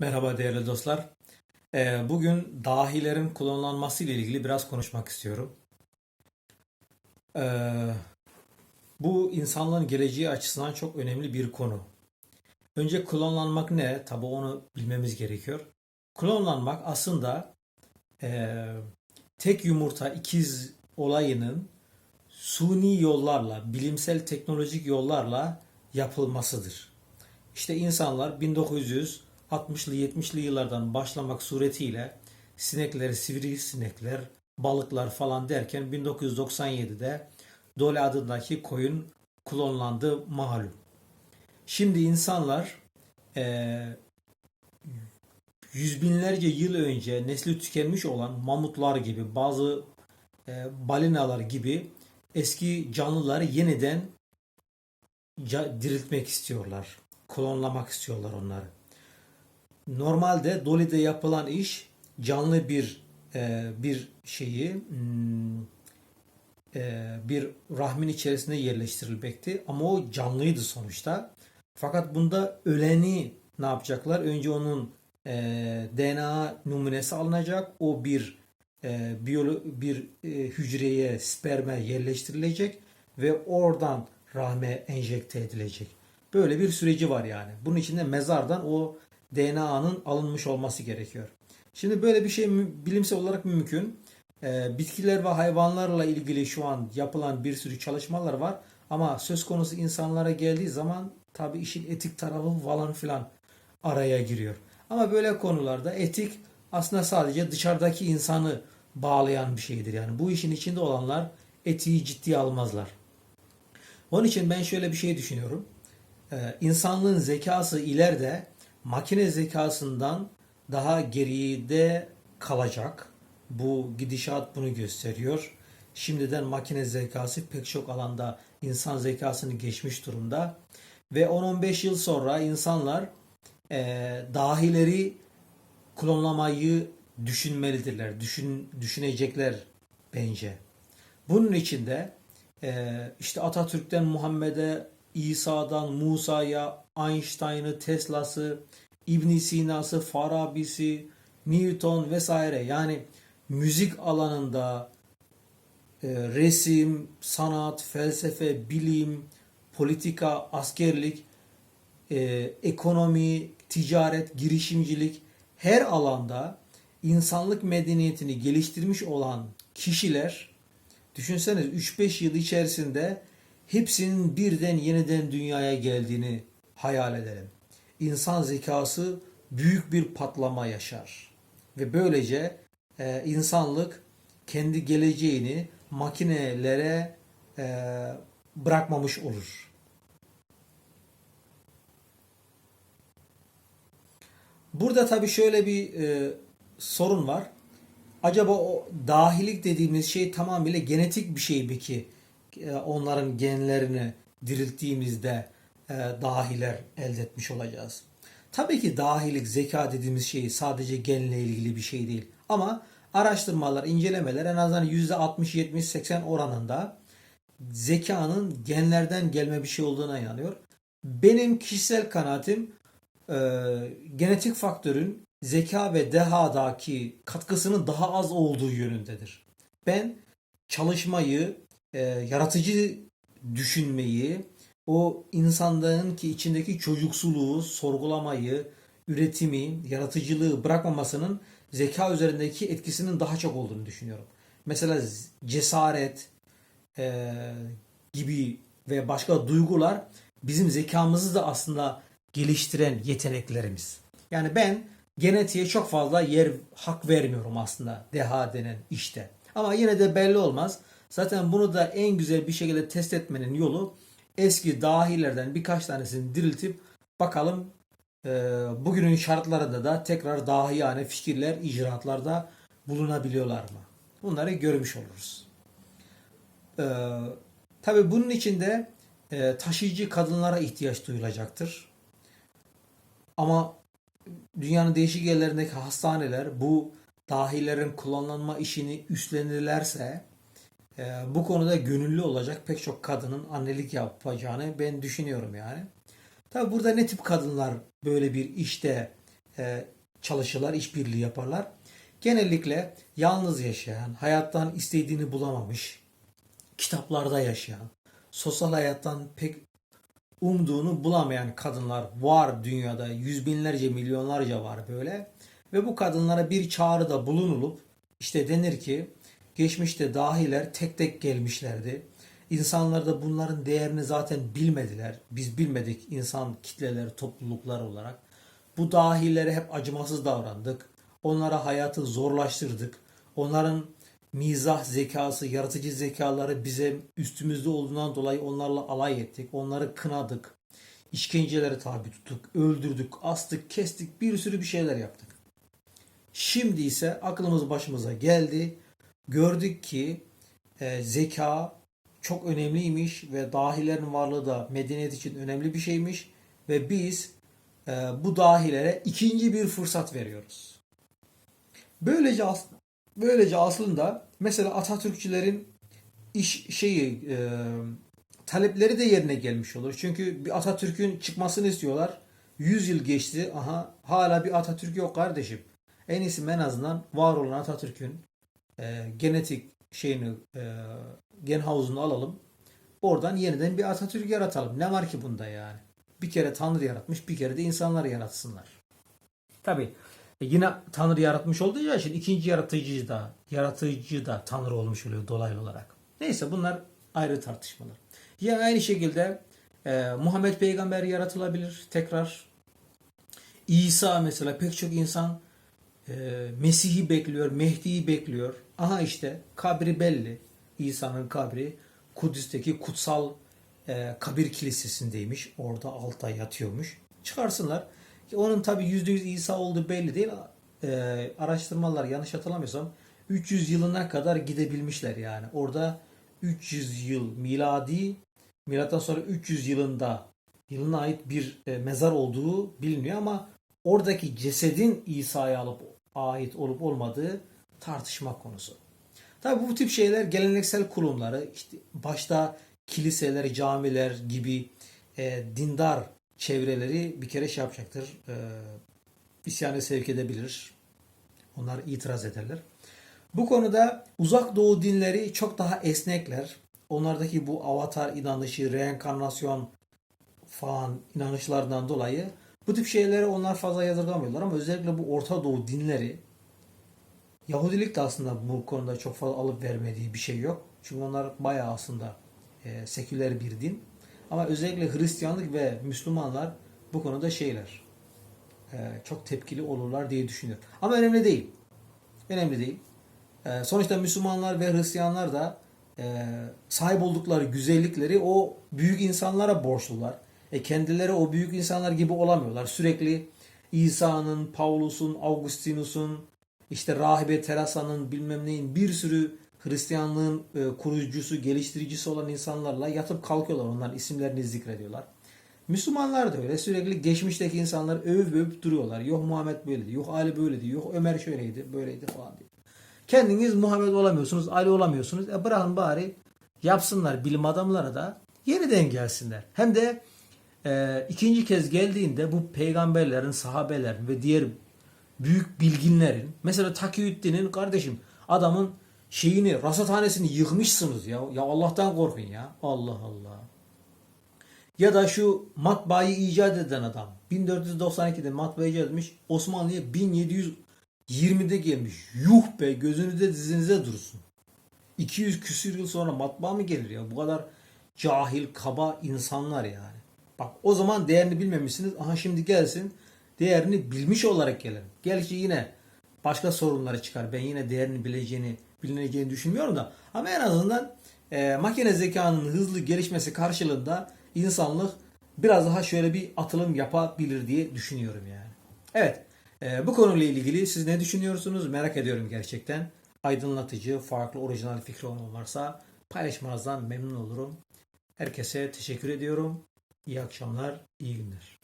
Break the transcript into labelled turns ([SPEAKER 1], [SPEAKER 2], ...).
[SPEAKER 1] Merhaba değerli dostlar. Ee, Bugün dahilerin klonlanması ile ilgili biraz konuşmak istiyorum. Ee, Bu insanlığın geleceği açısından çok önemli bir konu. Önce klonlanmak ne? Tabii onu bilmemiz gerekiyor. Klonlanmak aslında ee, tek yumurta ikiz olayının suni yollarla, bilimsel teknolojik yollarla yapılmasıdır. İşte insanlar 1960'lı 70'li yıllardan başlamak suretiyle sinekler, sivrisinekler, balıklar falan derken 1997'de Dolly adındaki koyun klonlandı malum. Şimdi insanlar eee yüz binlerce yıl önce nesli tükenmiş olan mamutlar gibi bazı e, balinalar gibi eski canlıları yeniden diriltmek istiyorlar. Klonlamak istiyorlar onları. Normalde Dolly'de yapılan iş canlı bir e, bir şeyi hmm, e, bir rahmin içerisine yerleştirilmekti. Ama o canlıydı sonuçta. Fakat bunda öleni ne yapacaklar? Önce onun e, DNA numunesi alınacak. O bir e, biyolo bir e, hücreye, sperme yerleştirilecek ve oradan rahme enjekte edilecek. Böyle bir süreci var yani. Bunun için de mezardan o DNA'nın alınmış olması gerekiyor. Şimdi böyle bir şey bilimsel olarak mümkün. Ee, bitkiler ve hayvanlarla ilgili şu an yapılan bir sürü çalışmalar var. Ama söz konusu insanlara geldiği zaman tabii işin etik tarafı falan filan araya giriyor. Ama böyle konularda etik aslında sadece dışarıdaki insanı bağlayan bir şeydir. Yani bu işin içinde olanlar etiği ciddiye almazlar. Onun için ben şöyle bir şey düşünüyorum. Ee, insanlığın zekası ileride makine zekasından daha geride kalacak. Bu gidişat bunu gösteriyor. Şimdiden makine zekası pek çok alanda insan zekasını geçmiş durumda. Ve 10-15 yıl sonra insanlar eee, dahileri klonlamayı düşünmelidirler. Düşün, düşünecekler bence. Bunun için de eee, işte Atatürk'ten Muhammed'e, İsa'dan Musa'ya, Einstein'ı, Tesla'sı, İbn Sina'sı, Farabi'si, Newton vesaire. Yani müzik alanında e, resim, sanat, felsefe, bilim, politika, askerlik, e, ekonomi, ticaret, girişimcilik her alanda insanlık medeniyetini geliştirmiş olan kişiler düşünseniz 3-5 yıl içerisinde hepsinin birden yeniden dünyaya geldiğini hayal edelim. İnsan zekası büyük bir patlama yaşar. Ve böylece e, insanlık kendi geleceğini makinelere e, bırakmamış olur. Burada tabii şöyle bir e, sorun var. Acaba o dahilik dediğimiz şey tamamıyla genetik bir şey mi ki onların genlerini dirilttiğimizde e, dahiler elde etmiş olacağız? Tabii ki dahilik, zeka dediğimiz şey sadece genle ilgili bir şey değil. Ama araştırmalar, incelemeler en azından %60, 70, 80 oranında zekanın genlerden gelme bir şey olduğuna inanıyor. Benim kişisel kanaatim e, genetik faktörün zeka ve dehadaki katkısının daha az olduğu yönündedir. Ben çalışmayı, e, yaratıcı düşünmeyi, o insanlığın ki içindeki çocuksuluğu, sorgulamayı, üretimi, yaratıcılığı bırakmamasının zeka üzerindeki etkisinin daha çok olduğunu düşünüyorum. Mesela cesaret e, gibi ve başka duygular bizim zekamızı da aslında geliştiren yeteneklerimiz. Yani ben genetiğe çok fazla yer hak vermiyorum aslında deha denen işte. Ama yine de belli olmaz. Zaten bunu da en güzel bir şekilde test etmenin yolu eski dahilerden birkaç tanesini diriltip bakalım e, bugünün şartlarında da tekrar dahiyane fikirler, icraatlarda bulunabiliyorlar mı? Bunları görmüş oluruz. Ee, tabii bunun için de e, taşıyıcı kadınlara ihtiyaç duyulacaktır. Ama dünyanın değişik yerlerindeki hastaneler bu dahilerin kullanılma işini üstlenirlerse e, bu konuda gönüllü olacak pek çok kadının annelik yapacağını ben düşünüyorum yani. Tabi burada ne tip kadınlar böyle bir işte e, çalışırlar, işbirliği yaparlar. Genellikle yalnız yaşayan, hayattan istediğini bulamamış, kitaplarda yaşayan, sosyal hayattan pek umduğunu bulamayan kadınlar var dünyada. Yüz binlerce, milyonlarca var böyle. Ve bu kadınlara bir çağrıda bulunulup işte denir ki geçmişte dahiler tek tek gelmişlerdi. İnsanlar da bunların değerini zaten bilmediler. Biz bilmedik insan kitleleri, topluluklar olarak. Bu dahilere hep acımasız davrandık. Onlara hayatı zorlaştırdık. Onların mizah zekası, yaratıcı zekaları bize üstümüzde olduğundan dolayı onlarla alay ettik. Onları kınadık. İşkencelere tabi tuttuk. Öldürdük, astık, kestik. Bir sürü bir şeyler yaptık. Şimdi ise aklımız başımıza geldi. Gördük ki e, zeka çok önemliymiş ve dahilerin varlığı da medeniyet için önemli bir şeymiş ve biz e, bu dahilere ikinci bir fırsat veriyoruz. Böylece böylece aslında mesela Atatürkçülerin iş şeyi e, talepleri de yerine gelmiş olur. Çünkü bir Atatürk'ün çıkmasını istiyorlar. 100 yıl geçti. Aha hala bir Atatürk yok kardeşim. En iyisi en azından var olan Atatürk'ün e, genetik şeyini e, gen havuzunu alalım. Oradan yeniden bir Atatürk yaratalım. Ne var ki bunda yani? Bir kere Tanrı yaratmış, bir kere de insanlar yaratsınlar. Tabi yine Tanrı yaratmış olduğu için ikinci yaratıcı da yaratıcı da Tanrı olmuş oluyor dolaylı olarak. Neyse bunlar ayrı tartışmalar. Ya aynı şekilde e, Muhammed Peygamber yaratılabilir tekrar. İsa mesela pek çok insan e, Mesih'i bekliyor, Mehdi'yi bekliyor. Aha işte kabri belli. İsa'nın kabri Kudüs'teki kutsal e, kabir kilisesindeymiş. Orada altta yatıyormuş. Çıkarsınlar. Onun tabi %100 İsa olduğu belli değil. E, araştırmalar yanlış hatırlamıyorsam 300 yılına kadar gidebilmişler yani. Orada 300 yıl miladi milattan sonra 300 yılında yılına ait bir e, mezar olduğu biliniyor ama oradaki cesedin İsa'ya alıp ait olup olmadığı tartışma konusu. Tabi bu tip şeyler geleneksel kurumları işte başta kiliseler, camiler gibi e, dindar çevreleri bir kere şey yapacaktır. E, isyana sevk edebilir. Onlar itiraz ederler. Bu konuda uzak doğu dinleri çok daha esnekler. Onlardaki bu avatar inanışı, reenkarnasyon falan inanışlardan dolayı bu tip şeyleri onlar fazla yadırgamıyorlar ama özellikle bu Orta Doğu dinleri Yahudilik de aslında bu konuda çok fazla alıp vermediği bir şey yok. Çünkü onlar bayağı aslında e, seküler bir din. Ama özellikle Hristiyanlık ve Müslümanlar bu konuda şeyler. e, çok tepkili olurlar diye düşünüyorum. Ama önemli değil. Önemli değil. E, sonuçta Müslümanlar ve Hristiyanlar da e, sahip oldukları güzellikleri o büyük insanlara borçlular. E, kendileri o büyük insanlar gibi olamıyorlar. Sürekli İsa'nın, Paulus'un, Augustinus'un, işte rahibe Teresa'nın bilmem neyin bir sürü Hristiyanlığın e, kurucusu, geliştiricisi olan insanlarla yatıp kalkıyorlar. Onların isimlerini zikrediyorlar. Müslümanlar da öyle. Sürekli geçmişteki insanlar övüp övüp duruyorlar. Yok Muhammed böyleydi, yok Ali böyleydi, yok Ömer şöyleydi, böyleydi falan diye. Kendiniz Muhammed olamıyorsunuz, Ali olamıyorsunuz. E bırakın bari yapsınlar bilim adamları da yeniden gelsinler. Hem de e, ikinci kez geldiğinde bu peygamberlerin, sahabelerin ve diğer büyük bilginlerin mesela Takiyüddin'in kardeşim adamın şeyini rasathanesini yıkmışsınız ya. Ya Allah'tan korkun ya. Allah Allah. Ya da şu matbaayı icat eden adam 1492'de matbaa icat etmiş Osmanlı'ya 1720'de gelmiş. Yuh be gözünüzde dizinize dursun. 200 küsür yıl sonra matbaa mı gelir ya? Bu kadar cahil, kaba insanlar yani. Bak o zaman değerini bilmemişsiniz. Aha şimdi gelsin değerini bilmiş olarak gelelim. Gerçi yine başka sorunları çıkar. Ben yine değerini bileceğini, bilineceğini düşünmüyorum da. Ama en azından e, makine zekanın hızlı gelişmesi karşılığında insanlık biraz daha şöyle bir atılım yapabilir diye düşünüyorum yani. Evet. e, bu konuyla ilgili siz ne düşünüyorsunuz? Merak ediyorum gerçekten. Aydınlatıcı, farklı, orijinal fikri olan varsa paylaşmanızdan memnun olurum. Herkese teşekkür ediyorum. İyi akşamlar, iyi günler.